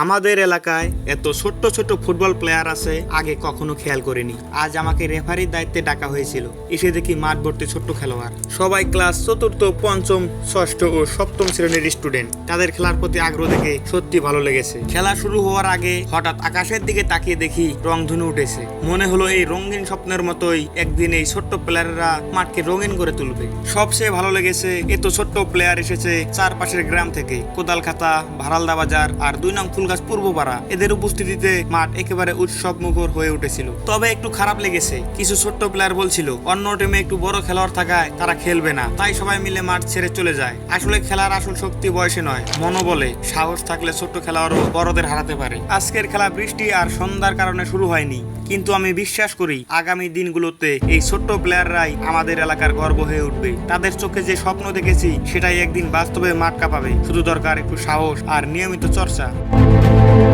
আমাদের এলাকায় এত ছোট্ট ছোট্ট ফুটবল প্লেয়ার আছে, আগে কখনো খেয়াল করিনি। আজ আমাকে রেফারির দায়িত্বে ডাকা হয়েছিল। এসে দেখি মাঠ ভর্তি ছোট্ট খেলোয়াড়। সবাই ক্লাস চতুর্থ, পঞ্চম, ষষ্ঠ ও সপ্তম শ্রেণির স্টুডেন্ট তাদের খেলার প্রতি আগ্রহ দেখে সত্যি ভালো লেগেছে। খেলা শুরু হওয়ার আগে হঠাৎ আকাশের দিকে তাকিয়ে দেখি রংধনু উঠেছে। মনে হলো এই রঙিন স্বপ্নের মতোই একদিন এই ছোট্ট প্লেয়াররা মাঠকে রঙিন করে তুলবে। সবচেয়ে ভালো লেগেছে, এত ছোট্ট প্লেয়ার এসেছে চারপাশের গ্রাম থেকে। কোদালখাতা, ভারালদা বাজার আর দুই নং ফুলগাছ পূর্বপাড়া। এদের উপস্থিতিতে মাঠ একেবারে উৎসব মুখর হয়ে উঠেছিল। তবে একটু খারাপ লেগেছে, কিছু ছোট্ট প্লেয়ার বলছিল, অন্য টিমে একটু বড় খেলোয়াড় থাকায় তারা খেলবে না। তাই সবাই মিলে মাঠ ছেড়ে চলে যায়। আসলে খেলার আসল শক্তি বয়সে নয় মনোবলে সাহস থাকলে ছোট্ট খেলোয়াড়ও বড়দের হারাতে পারে। আজকের খেলা বৃষ্টি আর সন্ধ্যার কারণে শুরু হয়নি। কিন্তু আমি বিশ্বাস করি, আগামী দিনগুলোতে এই ছোট্ট প্লেয়াররাই আমাদের এলাকার গর্ব হয়ে উঠবে। তাদের চোখে যে স্বপ্ন দেখেছি, সেটাই একদিন বাস্তবে মাঠ কাঁপাবে। শুধু দরকার একটু সাহস আর নিয়মিত চর্চা। Thank you.